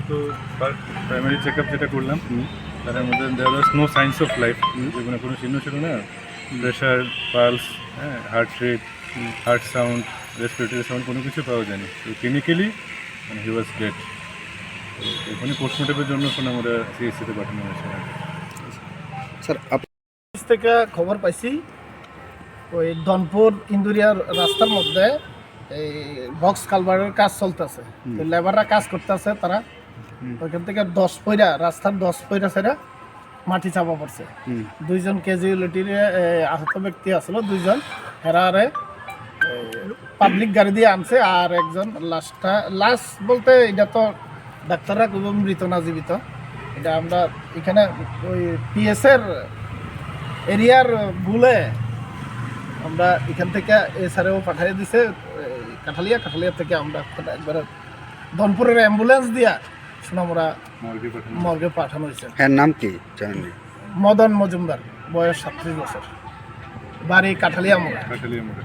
আপাতত primary check up যেটা করলাম তার মধ্যে দেওয়ার was no signs of life যেগুলো কোনো চিহ্ন ছিল না। প্রেশার পালস হ্যাঁ heart rate heart sound respiratory sound কোনো কিছু পাওয়া যায়নি। তো ক্লিনিক্যালি মানে হি ওয়াজ ডেড ওখানে পোস্টমর্টমের জন্য ফোন আমরা সিএসসিতে পাঠানো হয়েছে। স্যার থেকে খবর পাইছি ওই দনপুর ইন্দুরিয়ার রাস্তার মধ্যে এই বক্স কালভারের কাজ চলতেছে। লেবাররা কাজ করতেছে তারা। ওইখান থেকে দশ পয়রা রাস্তার দশ পয়রা ছেড়ে মাটি চাপা পড়ছে। দুইজন ক্যাজুয়ালিটির আহত ব্যক্তি আসলো দুইজন। হেরারে পাবলিক গাড়ি দিয়ে আনছে আর একজন লাশটা লাশ বলতে এটা তো ডাক্তাররা খুব মৃত না জীবিত। এটা আমরা এখানে ওই পিএস এর এরিয়ার ভুলে আমরা এখান থেকে এসআরও পাঠিয়ে দিছে কাঠালিয়া কাঠালিয়া থেকে আমরা একবার ধনপুরের অ্যাম্বুলেন্স দিয়া সোনামুরা মর্গে পাঠানো মর্গে পাঠানো হয়েছে। হ্যাঁ নাম কি মদন মজুমদার বয়স সাতত্রিশ বছর। বাড়ি কাঠালিয়া মোড়া। কাঠালিয়া মোড়ে।